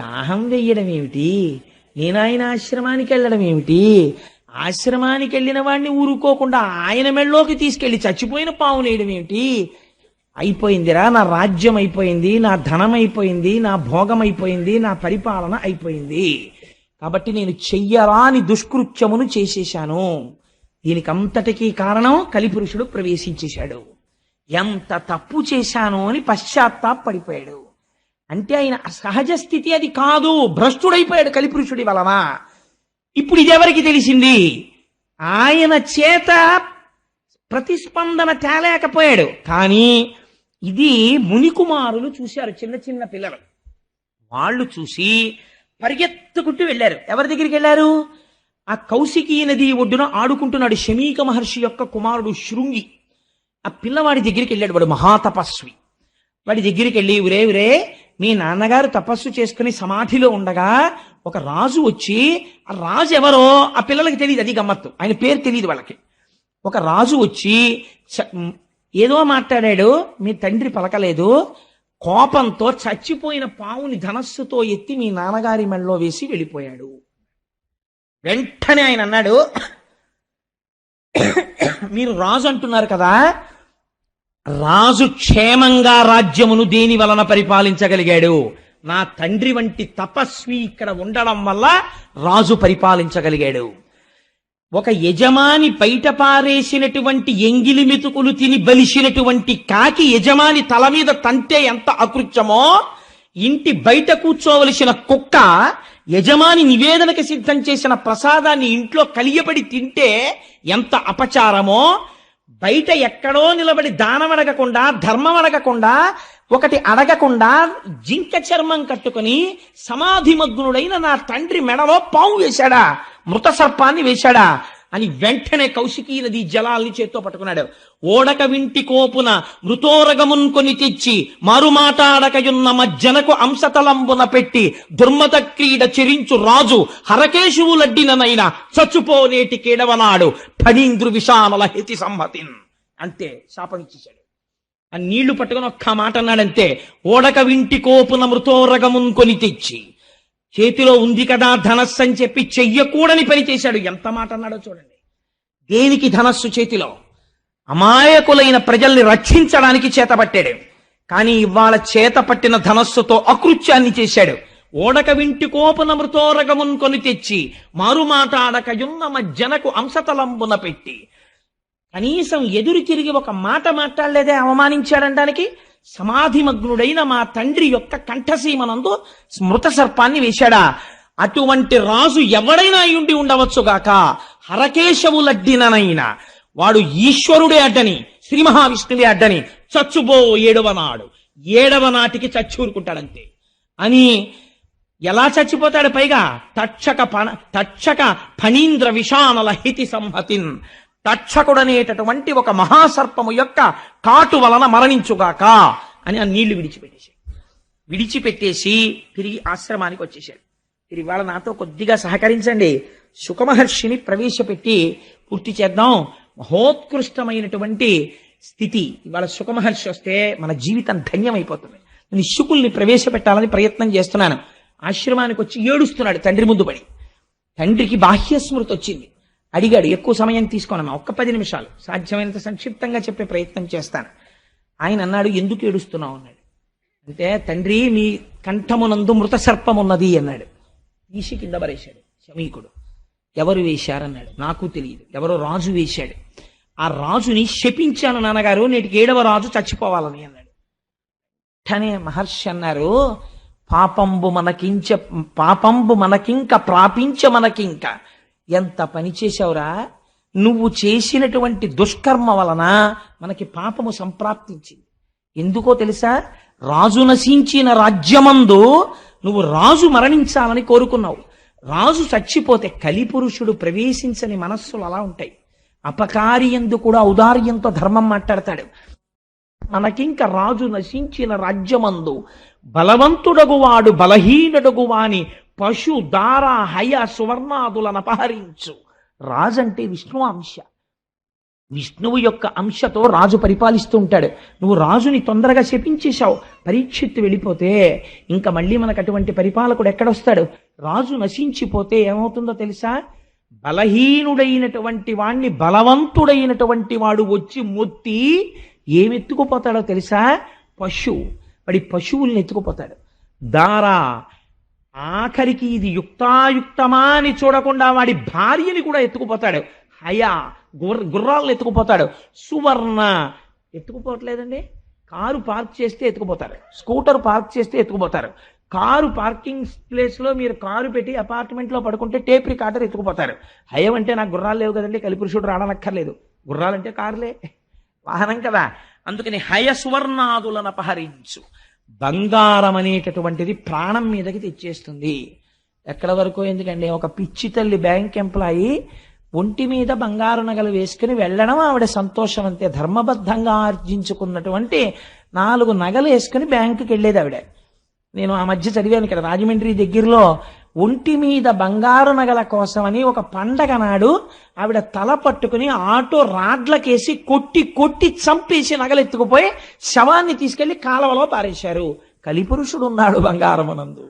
దాహం వెయ్యడం ఏమిటి? నేను ఆయన ఆశ్రమానికి వెళ్ళడం ఏమిటి? ఆశ్రమానికి వెళ్ళిన వాడిని ఊరుకోకుండా ఆయన మెళ్ళలోకి తీసుకెళ్ళి చచ్చిపోయిన పావును వేయడం ఏమిటి? అయిపోయిందిరా నా రాజ్యం అయిపోయింది నా ధనం అయిపోయింది నా భోగం అయిపోయింది నా పరిపాలన అయిపోయింది. కాబట్టి నేను చెయ్యరాని దుష్కృత్యమును చేసేశాను. దీనికి అంతటికీ కారణం కలిపురుషుడు ప్రవేశించేశాడు. ఎంత తప్పు చేశాను అని పశ్చాత్తాపడిపోయాడు అంటే ఆయన సహజ స్థితి అది కాదు. భ్రష్టుడైపోయాడు కలిపురుషుడి వలన ఇప్పుడు ఇదెవరికి తెలిసింది? ఆయన చేత ప్రతిస్పందన తేలేకపోయాడు. కానీ ఇది మునికుమారులు చూశారు చిన్న చిన్న పిల్లలు. వాళ్ళు చూసి పరిగెత్తుకుంటూ వెళ్ళారు. ఎవరి దగ్గరికి వెళ్ళారు? ఆ కౌశికీ నది ఒడ్డున ఆడుకుంటున్నాడు శమీక మహర్షి యొక్క కుమారుడు శృంగి. ఆ పిల్లవాడి దగ్గరికి వెళ్ళాడు వాడు మహాతపస్వి. వాడి దగ్గరికి వెళ్ళి ఉరే ఉరే మీ నాన్నగారు తపస్సు చేసుకుని సమాధిలో ఉండగా ఒక రాజు వచ్చి ఆ రాజు ఎవరో? ఆ పిల్లలకి తెలియదు అది గమ్మత్తు. ఆయన పేరు తెలియదు వాళ్ళకి. ఒక రాజు వచ్చి చ- ఏదో మాట్లాడాడు మీ తండ్రి పలకలేదు. కోపంతో చచ్చిపోయిన పావుని ధనస్సుతో ఎత్తి మీ నాన్నగారి మెళ్ళలో వేసి వెళ్ళిపోయాడు. వెంటనే ఆయన అన్నాడు మీరు రాజు అంటున్నారు కదా రాజు క్షేమంగా రాజ్యమును దేని వలన పరిపాలించగలిగాడు? నా తండ్రి వంటి తపస్వి ఇక్కడ ఉండడం వల్ల రాజు పరిపాలించగలిగాడు. ఒక యజమాని బయట పారేసినటువంటి ఎంగిలి మెతుకులు తిని బలిసినటువంటి కాకి యజమాని తల మీద తంతే ఎంత అకృత్యమో ఇంటి బయట కూర్చోవలసిన కుక్క యజమాని నివేదనకి సిద్ధం చేసిన ప్రసాదాన్ని ఇంట్లో కలియబడి తింటే ఎంత అపచారమో బయట ఎక్కడో నిలబడి దానం అడగకుండా ధర్మం అడగకుండా ఒకటి అడగకుండా జింక చర్మం కట్టుకుని సమాధిమగ్నుడైన నా తండ్రి మెడలో పాము వేశాడా? మృత సర్పాన్ని వేశాడా? అని వెంటనే కౌశికీ నది జలాల్ని చేత్తో పట్టుకున్నాడు. ఓడక వింటి కోపున మృతోరగమున్ కొని తెచ్చి మరుమాటాడకయున్న మజ్జనకు అంశతలంబున పెట్టి దుర్మత క్రీడ చెరించు రాజు హరకేశువులడ్డిననైనా చచ్చుపోనేటి కేడవనాడు ఫణీంద్రు విషామల హితి సంహతిన్ అంతే శాపం ఇచ్చేశాడు. ఆ నీళ్ళు పట్టుకుని ఒక్క మాట అన్నాడంతే ఓడక వింటి కోపున మృతోరగమున్ కొని తెచ్చి చేతిలో ఉంది కదా ధనస్సు అని చెప్పి చెయ్యకూడని పని చేశాడు. ఎంత మాట అన్నాడో చూడండి. దేనికి ధనస్సు చేతిలో? అమాయకులైన ప్రజల్ని రక్షించడానికి చేతపట్టాడు. కానీ ఇవాళ చేత పట్టిన ధనస్సుతో అకృత్యాన్ని చేశాడు. ఓడక వింటి కోపన మృతోరగమున్ కొని తెచ్చి మారుమాటాడకయున్న మజ్జనకు అంశతలంబున పెట్టి. కనీసం ఎదురు తిరిగి ఒక మాట మాట్లాడలేదే అవమానించాడనడానికి సమాధిమగ్నుడైన మా తండ్రి యొక్క కంఠసీమనందు స్మృత సర్పాన్ని వేశాడా? అటువంటి రాజు ఎవడైనా అయి ఉండవచ్చుగాక. హరకేశవులడ్డిననైన వాడు ఈశ్వరుడే అడ్డని శ్రీ మహావిష్ణువే అడ్డని చచ్చుబో ఏడవ నాడు. ఏడవ నాటికి చచ్చూరుకుంటాడంతే. అని ఎలా చచ్చిపోతాడు పైగా? తక్షక పణ తక్షక ఫణీంద్ర విషానల హితి సంహతిన్. తక్షకుడనేటటువంటి ఒక మహాసర్పము యొక్క కాటు వలన మరణించుగాక అని ఆ నీళ్ళు విడిచిపెట్టేశాడు. విడిచిపెట్టేసి తిరిగి ఆశ్రమానికి వచ్చేశాడు. మీరు ఇవాళ నాతో కొద్దిగా సహకరించండి. సుఖమహర్షిని ప్రవేశపెట్టి పూర్తి చేద్దాం. మహోత్కృష్టమైనటువంటి స్థితి. ఇవాళ సుఖమహర్షి వస్తే మన జీవితం ధన్యమైపోతుంది. నేను శుకుల్ని ప్రవేశపెట్టాలని ప్రయత్నం చేస్తున్నాను. ఆశ్రమానికి వచ్చి ఏడుస్తున్నాడు తండ్రి ముందు పడి. తండ్రికి బాహ్య స్మృతి వచ్చింది. అడిగాడు ఎక్కువ సమయం తీసుకోనమ్మా ఒక్క పది నిమిషాలు. సాధ్యమైనంత సంక్షిప్తంగా చెప్పే ప్రయత్నం చేస్తాను. ఆయన అన్నాడు ఎందుకు ఏడుస్తున్నావు? అన్నాడు. అంటే తండ్రి మీ కంఠమునందు మృత సర్పం ఉన్నది అన్నాడు. తీసి కింద పరేశాడు శమీకుడు. ఎవరు వేశారన్నాడు. నాకు తెలియదు ఎవరో రాజు వేశాడు. ఆ రాజుని శపించాను నాన్నగారు. నేటికి ఏడవ రాజు చచ్చిపోవాలని అన్నాడు. వెంటనే మహర్షి అన్నారు పాపంబు మనకించ పాపంబు మనకింక ప్రాపించ మనకింక ఎంత పని చేశావురా? నువ్వు చేసినటువంటి దుష్కర్మ వలన మనకి పాపము సంప్రాప్తించింది. ఎందుకో తెలుసా? రాజు నశించిన రాజ్యమందు నువ్వు రాజు మరణించాలని కోరుకున్నావు. రాజు చచ్చిపోతే కలిపురుషుడు ప్రవేశించని మనస్సులు అలా ఉంటాయి. అపకారియందు కూడా ఔదార్యంతో ధర్మం మాట్లాడతాడు. మనకింక రాజు నశించిన రాజ్యమందు బలవంతుడగు వాడు పశు దార హయ సువర్ణాదులను అపహరించు. రాజంటే విష్ణు అంశ. విష్ణువు యొక్క అంశతో రాజు పరిపాలిస్తూ ఉంటాడు. నువ్వు రాజుని తొందరగా శపించేశావు. పరీక్షిత్తు వెళ్ళిపోతే ఇంకా మళ్ళీ మనకు అటువంటి పరిపాలకుడు ఎక్కడొస్తాడు? రాజు నశించిపోతే ఏమవుతుందో తెలుసా? బలహీనుడైనటువంటి వాణ్ణి బలవంతుడైనటువంటి వాడు వచ్చి మొత్తి ఏమెత్తుకుపోతాడో తెలుసా? పశువు. వాడి పశువుల్ని ఎత్తుకుపోతాడు. దారా ఆఖరికి ఇది యుక్తాయుక్తమా అని చూడకుండా వాడి భార్యని కూడా ఎత్తుకుపోతాడు. హయా గుర్ర గుర్రాలను ఎత్తుకుపోతాడు. సువర్ణ ఎత్తుకుపోవట్లేదండి? కారు పార్క్ చేస్తే ఎత్తుకుపోతారు. స్కూటర్ పార్క్ చేస్తే ఎత్తుకుపోతారు. కారు పార్కింగ్ ప్లేస్లో మీరు కారు పెట్టి అపార్ట్మెంట్లో పడుకుంటే టేప్ రికార్డర్ ఎత్తుకుపోతారు. హయం అంటే నాకు గుర్రాలు లేవు కదండి కలిపురుషుడు రావనక్కర్లేదు గుర్రాలంటే కారులే. వాహనం కదా. అందుకని హయ సువర్ణాదులను అపహరించు. బంగారం అనేటటువంటిది ప్రాణం మీదకి తెచ్చేస్తుంది. ఎక్కడ వరకు? ఎందుకండి ఒక పిచ్చి తల్లి బ్యాంక్ ఎంప్లాయీ ఒంటి మీద బంగారు నగలు వేసుకుని వెళ్ళడం ఆవిడ సంతోషం అంతే. ధర్మబద్ధంగా ఆర్జించుకున్నటువంటి నాలుగు నగలు వేసుకుని బ్యాంకుకి వెళ్ళేది ఆవిడ. నేను ఆ మధ్య చదివాను ఇక్కడ రాజమండ్రి దగ్గరలో ఒంటి మీద బంగారు నగల కోసమని ఒక పండగ నాడు ఆవిడ తల పట్టుకుని ఆటో రాడ్లకేసి కొట్టి కొట్టి చంపేసి నగలెత్తుకుపోయి శవాన్ని తీసుకెళ్ళి కాలవలో పారేశారు. కలిపురుషుడు ఉన్నాడు బంగారమునందు.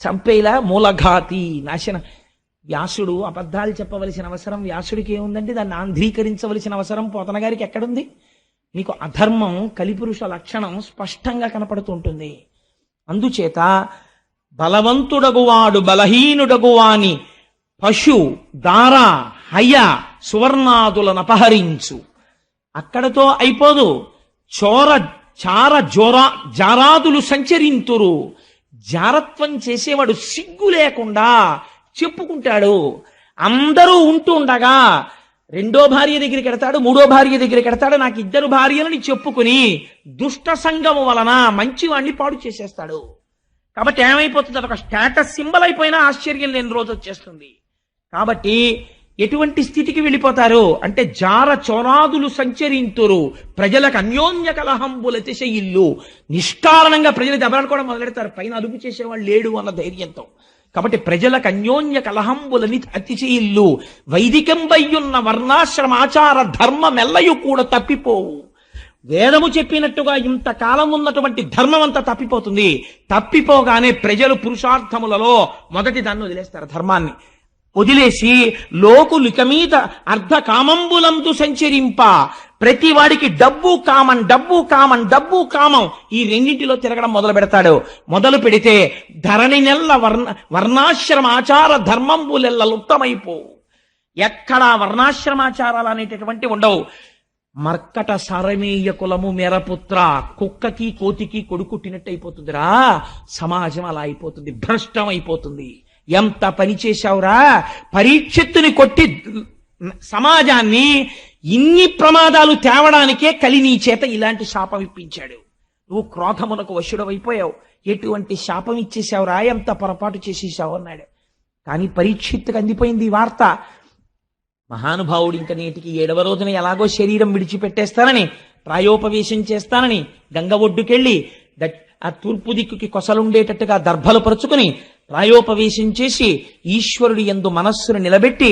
చంపేలా మూలఘాతి నాశనం. వ్యాసుడు అబద్ధాలు చెప్పవలసిన అవసరం వ్యాసుడికి ఏముందంటే దాన్ని ఆంధ్రీకరించవలసిన అవసరం పోతన గారికి ఎక్కడుంది? మీకు అధర్మం కలిపురుష లక్షణం స్పష్టంగా కనపడుతుంటుంది అందుచేత బలవంతుడగువాడు బలహీనుడగువాని పశు దార హయ సువర్ణాదులను అపహరించు. అక్కడతో అయిపోదు. చోర చార జోరా జారాదులు సంచరింతురు. జారత్వం చేసేవాడు సిగ్గు లేకుండా చెప్పుకుంటాడు. అందరూ ఉంటూ ఉండగా రెండో భార్య దగ్గరికి ఎడతాడు మూడో భార్య దగ్గరికి ఎడతాడు నాకు ఇద్దరు భార్యలని చెప్పుకుని దుష్ట సంగము వలన మంచివాణ్ణి పాడు చేసేస్తాడు. కాబట్టి ఏమైపోతుంది? అదొక స్టేటస్ సింబల్ అయిపోయినా ఆశ్చర్యం లేని రోజు వచ్చేస్తుంది. కాబట్టి ఎటువంటి స్థితికి వెళ్ళిపోతారు? అంటే జార చోరాదులు సంచరింతురు. ప్రజలకు అన్యోన్య కలహంబుల ఇల్లు నిష్కారణంగా ప్రజలు దెబ్బలాడుకోవడం మొదలెడతారు. పైన అదుపు చేసేవాళ్ళు లేడు అన్న ధైర్యంతో. కాబట్టి ప్రజలకు అన్యోన్య కలహంబులని అతిశయిల్లు వైదికంబయ్యున్న వర్ణాశ్రమాచార ధర్మమెల్లయు కూడా తప్పిపోవు. వేదము చెప్పినట్టుగా ఇంతకాలం ఉన్నటువంటి ధర్మం అంతా తప్పిపోతుంది. తప్పిపోగానే ప్రజలు పురుషార్థములలో మొదటి దాన్ని వదిలేస్తారు ధర్మాన్ని. వదిలేసి లోకులిక మీద అర్ధ కామంబులందు సంచరింప. ప్రతి వాడికి డబ్బు కామన్ డబ్బు కామన్ డబ్బు కామం ఈ రెండింటిలో తిరగడం మొదలు పెడతాడు. మొదలు పెడితే ధరణి నెల్ల వర్ణ వర్ణాశ్రమ ఆచార ధర్మంబులెల్ల లుప్తమైపో. ఎక్కడా వర్ణాశ్రమాచారాలు అనేటటువంటి ఉండవు. మర్కట సారమేయ కులము మెరపుత్ర కుక్కకి కోతికి కొడుకుట్టినట్టు అయిపోతుందిరా సమాజం అలా అయిపోతుంది భ్రష్టం అయిపోతుంది. ఎంత పని చేశావురా? పరీక్షత్తుని కొట్టి సమాజాన్ని ఇన్ని ప్రమాదాలు తేవడానికే కలి నీ చేత ఇలాంటి శాపం ఇప్పించాడు. నువ్వు క్రోధమునకు వశుడవైపోయావు. ఎటువంటి శాపం ఇచ్చేసావురా ఎంత పొరపాటు చేసేసావు అన్నాడు. కానీ పరీక్షిత్తుకు అందిపోయింది ఈ వార్త. మహానుభావుడు ఇంక నేటికి ఏడవ రోజున ఎలాగో శరీరం విడిచిపెట్టేస్తానని ప్రాయోపవేశం చేస్తానని గంగ ఒడ్డుకెళ్ళి ఆ తూర్పు దిక్కుకి కొసలుండేటట్టుగా దర్భలు పరుచుకుని ప్రాయోపవేశం చేసి ఈశ్వరుడి ఎందు మనస్సును నిలబెట్టి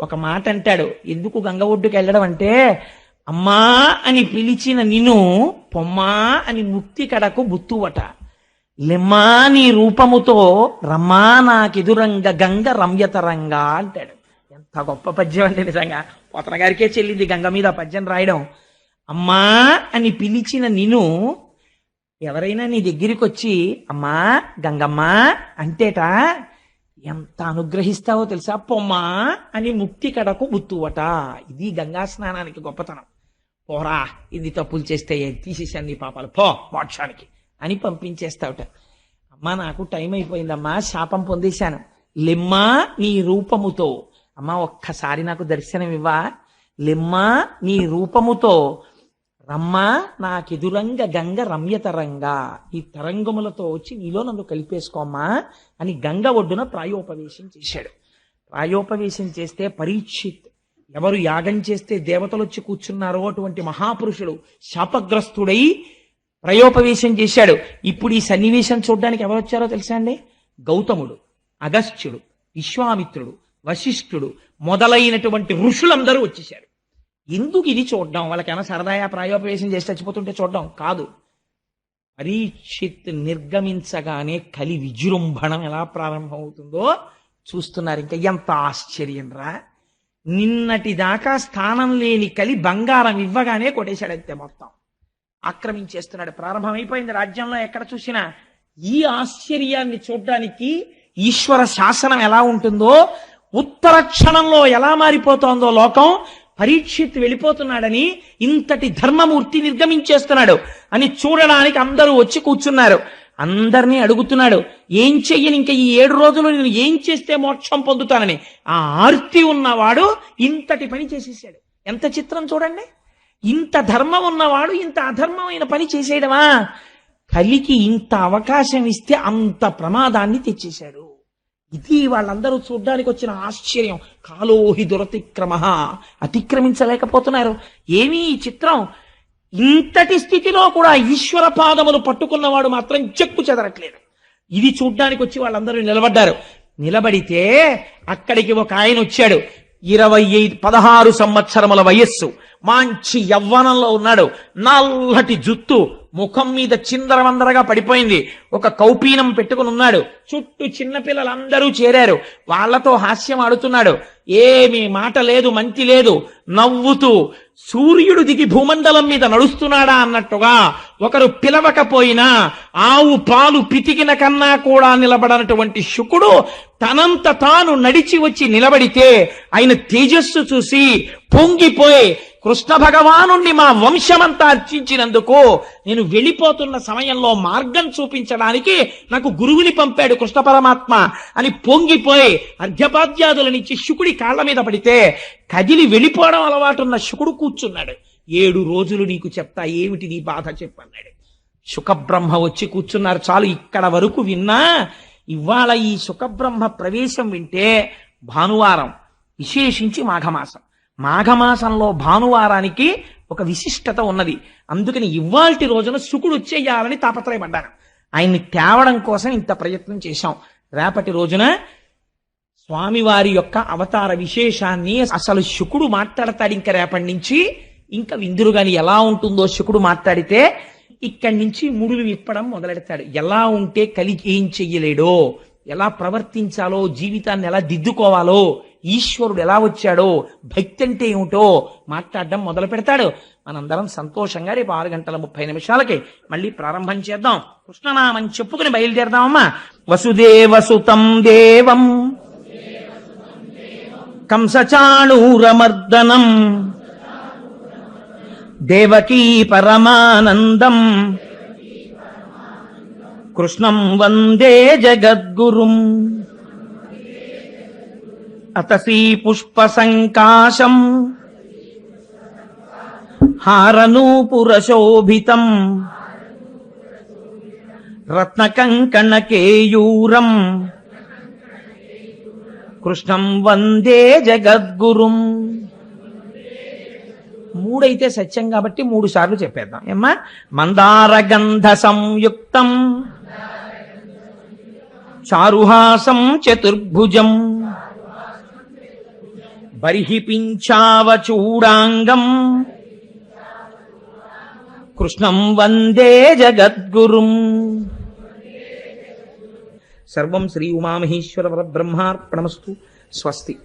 ఒక మాట అంటాడు ఎందుకు గంగ ఒడ్డుకు వెళ్ళడం అంటే అమ్మా అని పిలిచిన నిన్ను పొమ్మా అని ముక్తి కడకు బుత్తువట. లెమ్మా నీ రూపముతో రమ్మా నాకెదురంగ గంగ రమ్యతరంగా అంటాడు. ఎంత గొప్ప పద్యం అంటే నిజంగా. పోతన గారికే చెల్లింది గంగ మీద పద్యం రాయడం. అమ్మా అని పిలిచిన నిన్ను ఎవరైనా నీ దగ్గరికి వచ్చి అమ్మా గంగమ్మ అంటేటా ఎంత అనుగ్రహిస్తావో తెలుసా? పొమ్మా అని ముక్తి కడకు బుత్తువట ఇది గంగా స్నానానికి గొప్పతనం. పోరా ఇది తప్పులు చేస్తే తీసేసాను నీ పాపాలు. పో మోక్షానికి అని పంపించేస్తావుట. అమ్మా నాకు టైం అయిపోయిందమ్మా శాపం పొందేశాను. లిమ్మా నీ రూపముతో. అమ్మా ఒక్కసారి నాకు దర్శనం ఇవ్వా లిమ్మా నీ రూపముతో రమ్మా నాకెదురంగ గంగ రమ్య తరంగా. ఈ తరంగములతో వచ్చి నీలో నన్ను కలిపేసుకోమ్మా అని గంగ ఒడ్డున ప్రాయోపవేశం చేశాడు. ప్రాయోపవేశం చేస్తే పరీక్షిత్ ఎవరు యాగం చేస్తే దేవతలు వచ్చి కూర్చున్నారో అటువంటి మహాపురుషుడు శాపగ్రస్తుడై ప్రయోపవేశం చేశాడు. ఇప్పుడు ఈ సన్నివేశం చూడడానికి ఎవరు వచ్చారో తెలుసా అండి? గౌతముడు అగస్త్యుడు విశ్వామిత్రుడు వశిష్ఠుడు మొదలైనటువంటి ఋషులందరూ వచ్చేశారు. ఎందుకు ఇది చూడడం? వాళ్ళకైనా సరదాయా ప్రాయోపవేశం చేసి చచ్చిపోతుంటే చూడడం? కాదు. పరీక్షిత్ నిర్గమించగానే కలి విజృంభణం ఎలా ప్రారంభమవుతుందో చూస్తున్నారు. ఇంకా ఎంత ఆశ్చర్యం రా. నిన్నటి దాకా స్థానం లేని కలి బంగారం ఇవ్వగానే కొట్టేశాడంతే మొత్తం. ఆక్రమించేస్తున్నాడు. ప్రారంభమైపోయింది రాజ్యంలో ఎక్కడ చూసినా. ఈ ఆశ్చర్యాన్ని చూడడానికి ఈశ్వర శాసనం ఎలా ఉంటుందో ఉత్తర క్షణంలో ఎలా మారిపోతోందో లోకం పరీక్షిత్ వెళ్ళిపోతున్నాడని ఇంతటి ధర్మమూర్తి నిర్గమించేస్తున్నాడు. అని చూడడానికి అందరూ వచ్చి కూర్చున్నారు. అందరినీ అడుగుతున్నాడు ఏం చెయ్యని ఇంకా ఈ ఏడు రోజులు నేను ఏం చేస్తే మోక్షం పొందుతానని? ఆ ఆర్తి ఉన్నవాడు ఇంతటి పని చేసేసాడు. ఎంత చిత్రం చూడండి. ఇంత ధర్మం ఉన్నవాడు ఇంత అధర్మమైన పని చేసేయడమా? కలికి ఇంత అవకాశం ఇస్తే అంత ప్రమాదాన్ని తెచ్చేశాడు. ఇది వాళ్ళందరూ చూడ్డానికి వచ్చిన ఆశ్చర్యం. కాలోహి దురతిక్రమ. అతిక్రమించలేకపోతున్నారు. ఏమీ ఈ చిత్రం? ఇంతటి స్థితిలో కూడా ఈశ్వర పాదములు పట్టుకున్నవాడు మాత్రం చెక్కు చెదరట్లేదు. ఇది చూడ్డానికి వచ్చి వాళ్ళందరూ నిలబడ్డారు. నిలబడితే అక్కడికి ఒక ఆయన వచ్చాడు. ఇరవై ఐదు పదహారు సంవత్సరముల వయస్సు. మంచి యవ్వనంలో ఉన్నాడు. నల్లటి జుత్తు ముఖం మీద చిందరవందరగా పడిపోయింది. ఒక కౌపీనం పెట్టుకుని ఉన్నాడు. చుట్టూ చిన్నపిల్లలందరూ చేరారు. వాళ్ళతో హాస్యం ఆడుతున్నాడు. ఏమి మాట లేదు మంచి లేదు. నవ్వుతూ సూర్యుడు దిగి భూమండలం మీద నడుస్తున్నాడా అన్నట్టుగా ఒకరు పిలవకపోయినా ఆవు పాలు పితికిన కన్నా కూడా నిలబడనటువంటి శుకుడు తనంత తాను నడిచి వచ్చి నిలబడితే ఆయన తేజస్సు చూసి పొంగిపోయి కృష్ణ భగవాను మా వంశమంతా అర్చించినందుకు నేను వెళ్ళిపోతున్న సమయంలో మార్గం చూపించడానికి నాకు గురువుని పంపాడు కృష్ణ పరమాత్మ అని పొంగిపోయి అర్ఘ్యపాద్యాదులనిచ్చి శుకుడి కాళ్ళ మీద పడితే కదిలి వెళ్ళిపోవడం అలవాటున్న శుకుడు కూర్చున్నాడు. ఏడు రోజులు నీకు చెప్తా ఏమిటి నీ బాధ చెప్పన్నాడు. సుఖబ్రహ్మ వచ్చి కూర్చున్నారు చాలు ఇక్కడ వరకు విన్నా ఇవాళ ఈ సుఖబ్రహ్మ ప్రవేశం వింటే భానువారం విశేషించి మాఘమాసం. మాఘమాసంలో భానువారానికి ఒక విశిష్టత ఉన్నది. అందుకని ఇవాల్టి రోజున శుకుడు వచ్చేయాలని తాపత్రయపడ్డాను. ఆయన్ని తేవడం కోసం ఇంత ప్రయత్నం చేశాం. రేపటి రోజున స్వామివారి యొక్క అవతార విశేషాన్ని అసలు శుకుడు మాట్లాడతాడు ఇంకా రేపటి నుంచి. ఇంకా విందురు గాని ఎలా ఉంటుందో శుకుడు మాట్లాడితే ఇక్కడి నుంచి ముడులు విప్పడం మొదలెడతాడు. ఎలా ఉంటే కలి ఏం చెయ్యలేడో ఎలా ప్రవర్తించాలో జీవితాన్ని ఎలా దిద్దుకోవాలో ఈశ్వరుడు ఎలా వచ్చాడో భక్తి అంటే ఏమిటో మాట్లాడడం మొదలు పెడతాడు. మనందరం సంతోషంగా రేపు ఆరు గంటల ముప్పై నిమిషాలకి మళ్ళీ ప్రారంభం చేద్దాం. కృష్ణనామని చెప్పుకుని బయలుదేరదామమ్మా. వసుదేవసుతం దేవం. కంసచాణూరమర్దనం దేవకీ పరమానందం. కృష్ణం వందే జగద్గురుం. అతసీ పుష్ప సంకాశం హారనూపురశోభితం. రత్నకంకణకేయూరం. కృష్ణం వందే జగద్గురుం. మూడైతే సత్యం కాబట్టి మూడు సార్లు చెప్పేద్దాం. ఏమ్మా? మందారగంధ సంయుక్తం. చారుహాసం చతుర్భుజం. బర్హి పింఛావచూడాంగం కృష్ణం వందే జగద్గురుం. సర్వం శ్రీ ఉమామహేశ్వర పరబ్రహ్మార్పణమస్తు స్వస్తి.